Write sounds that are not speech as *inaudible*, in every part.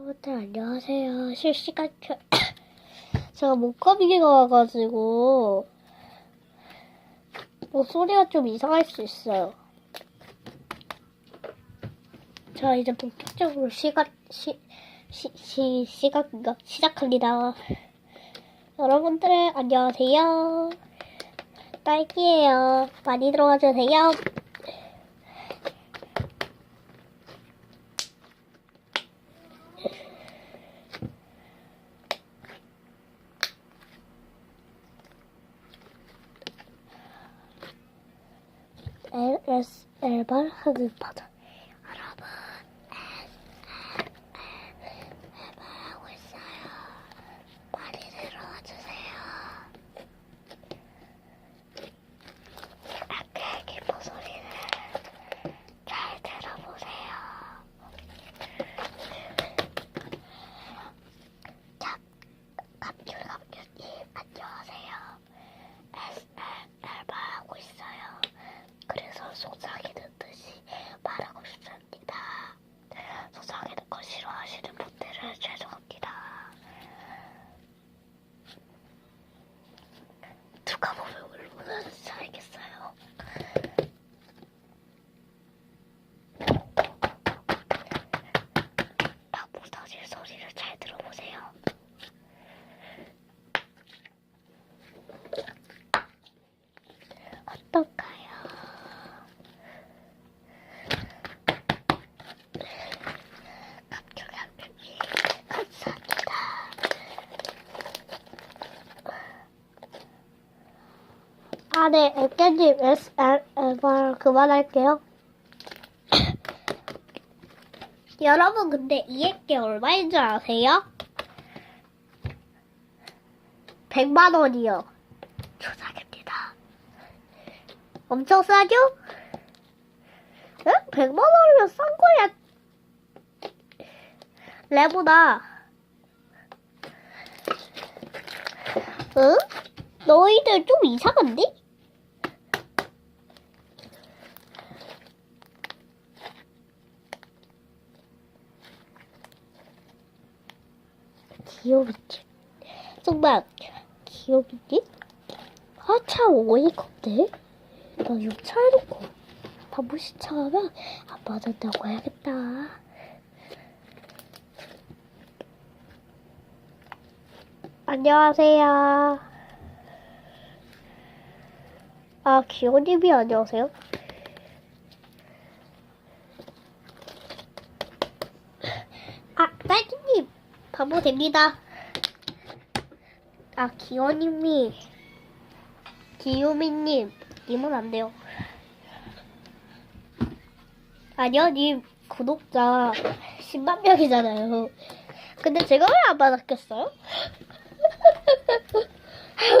여러분들 안녕하세요. 실시간 켜... *coughs* 제가 목감기가 와가지고 목소리가 좀 이상할 수 있어요. 자 이제 본격적으로 시간 시, 시, 시, 시간인가 시작합니다. 여러분들 안녕하세요. 딸기예요. 많이 들어와 주세요. There is Hayır, Erbar Hagıpa'da. 애깨님 SR 말 그만할게요. *coughs* 여러분, 근데 이 애깨 얼마인 줄 아세요? 100만 원이요. 조작입니다. 엄청 싸죠? 응? 100만 원이면 싼 거야. 레보다. 응? 너희들 좀 이상한데? 귀여웠지. 정말 귀여웠지? 아참 어이가 없네. 나 유차해놓고 바보 시청하면 안 받았다고 해야겠다. 안녕하세요. 아, 기호님이 안녕하세요. 아, 딸기님, 바보 됩니다. 아, 기호님이, 기호미님, 님은 안 돼요. 아니요, 님 구독자 10만 명이잖아요. 근데 제가 왜 안 받았겠어요?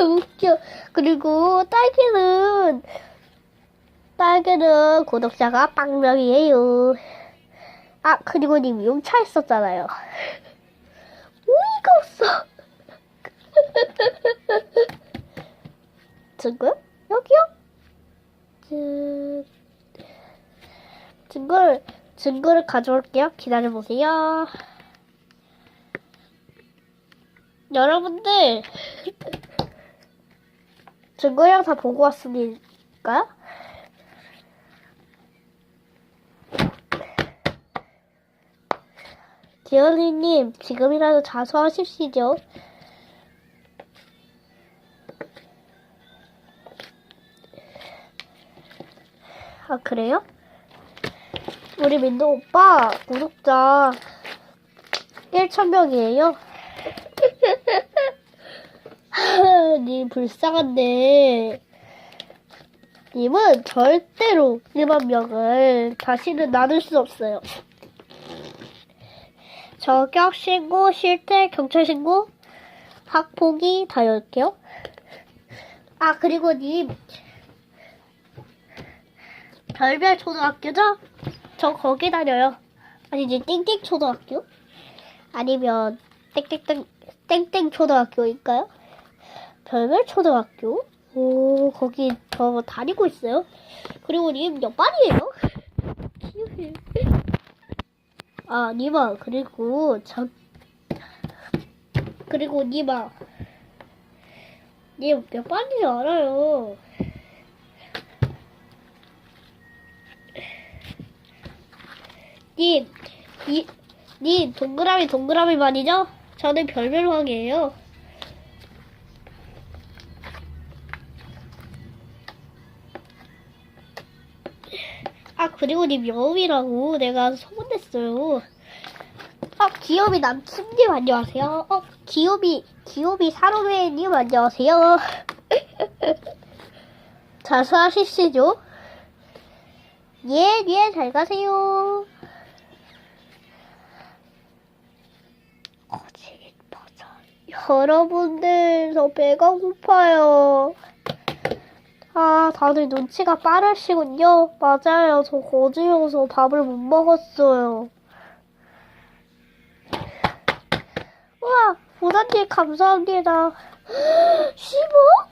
*laughs* 웃겨. 그리고 딸기는 딸기는 구독자가 빵명이에요. 아 그리고 님 용차 있었잖아요. *laughs* 없어. *laughs* 증거요? 여기요? 증... 증거를 증거를 가져올게요. 기다려보세요. 여러분들 증거량 다 보고 왔으니까 기현이님 지금이라도 자수하십시오. 아 그래요? 우리 민도 오빠 구독자 1,000명이에요. *laughs* 님 불쌍한데 님은 절대로 1만 명을 다시는 나눌 수 없어요. 저격 신고, 실태, 경찰 신고, 학폭이 다 열게요. 아 그리고 님 별별 초등학교죠? 저 거기 다녀요. 아니지 띵띵 초등학교? 아니면 땡땡땡 땡땡 초등학교일까요? 별별 초등학교? 오 거기 저 다니고 있어요. 그리고 님몇 반이에요? *laughs* 아, 니마, 그리고, 참, 그리고 니마. 님, 몇 반인지 알아요. 님, 이, 님, 동그라미, 동그라미 말이죠? 저는 별별왕이에요. 아, 그리고 님 여우이라고 내가 소문냈어요. 어, 기업이 남친님 안녕하세요. 어, 기업이, 기업이 사로메님 안녕하세요. *laughs* 잘 수하시죠? 예, 예, 잘 가세요. 거짓 버전. 여러분들, 저 배가 고파요. 아, 다들 눈치가 빠르시군요. 맞아요. 저 거지여서 밥을 못 먹었어요. 우와, 보다님 감사합니다. *gasps* 10억?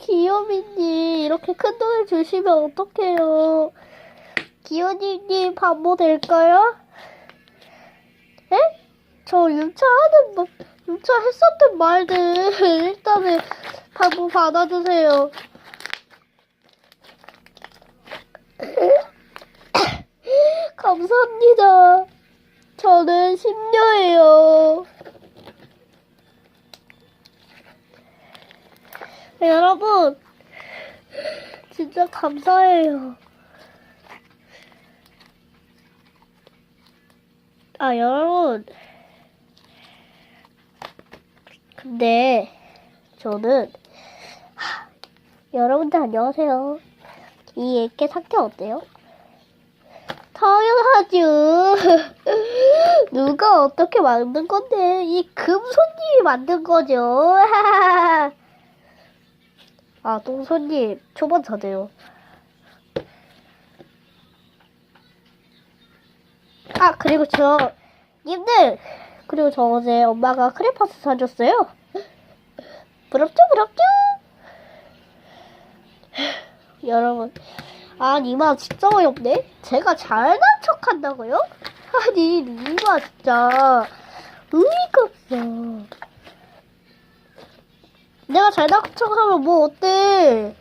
기요미님, *laughs* 이렇게 큰 돈을 주시면 어떡해요. 기요미님, 반모 될까요? 에? 저 유차하는, 말- 유차했었던 말들, *laughs* 일단은, 반모 받아주세요. *coughs* 감사합니다. 저는 심녀예요. 네, 여러분, 진짜 감사해요. 아, 여러분. 근데, 저는, 하, 여러분들 안녕하세요. 이 애기 상태 어때요? 당연하죠. *laughs* 누가 어떻게 만든 건데, 이 금손님이 만든 거죠. *laughs* 아, 똥손님, 초반 저대요. 아, 그리고 저, 님들! 그리고 저 어제 엄마가 크레파스 사줬어요. *laughs* 부럽죠, 부럽죠? *gasps* 여러분, 아니, 이마 진짜 어이없네? 제가 잘난 척 한다고요? 아니, 이마 진짜, 의의가 없어. 내가 잘난 척 하면 뭐 어때?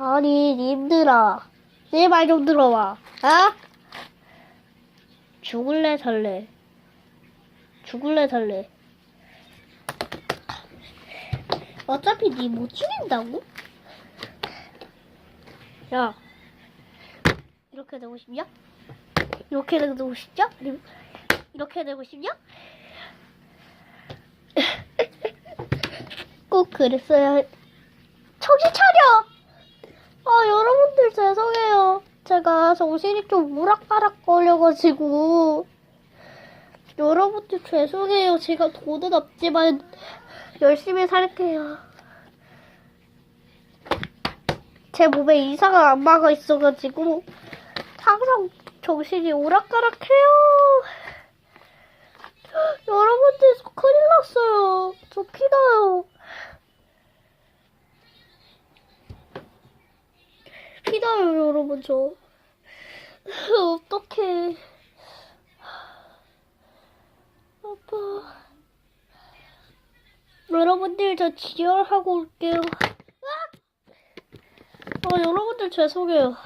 아니, 님들아. 내 말 좀 들어봐. 아? 죽을래, 살래? 죽을래, 살래? 어차피 니 못 죽인다고? 야, 이렇게 되고 싶냐? 이렇게 되고 싶냐? 이렇게 되고 싶냐? *laughs* 꼭 그랬어야. 정신 차려! 아, 여러분들 죄송해요. 제가 정신이 좀 우락가락 걸려가지고. 여러분들 죄송해요. 제가 돈은 없지만 열심히 살게요. 제 몸에 이상한 악마가 있어가지고 항상 정신이 오락가락해요. *gasps* 여러분들 저 큰일 났어요. 저 피나요. 피나요, 여러분 저. *laughs* 어떡해. 아파. 여러분들 저 지혈하고 올게요. 아, 여러분들 죄송해요.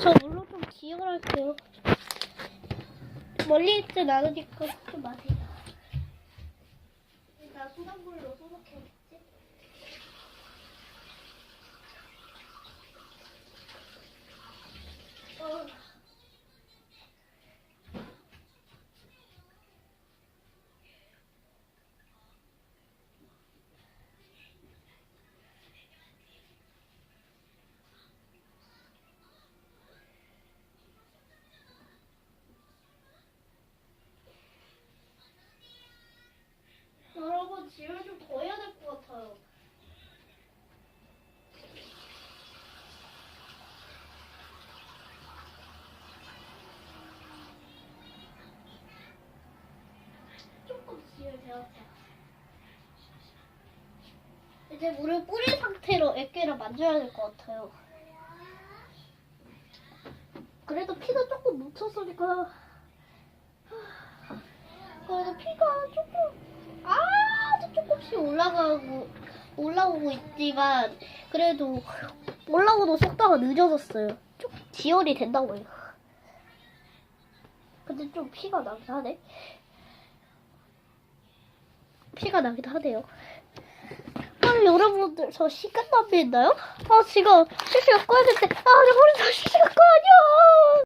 저 물론 좀 지혈할게요. 멀리 있진 않으니까 하지 마세요. 나 수돗물로 소독해야겠지? 어. 여러분 지혈 좀 더 해야 될 것 같아요. 지혈 되었죠. 이제 물을 뿌린 상태로 액계를 만져야 될 것 같아요. 그래도 피가 조금 묻혔으니까. 그래도 피가 조금, 아주 조금씩 올라가고, 올라오고 있지만, 그래도 올라오는 속도가 늦어졌어요. 좀 지연이 된다고요. 근데 좀 피가 하네. 피가 나긴 하네요. 아니 여러분들 저 시간 낭비했나요? 아 지금 실시간 꺼야 될 때, 아저 머리 다 실시간 꺼야 돼요.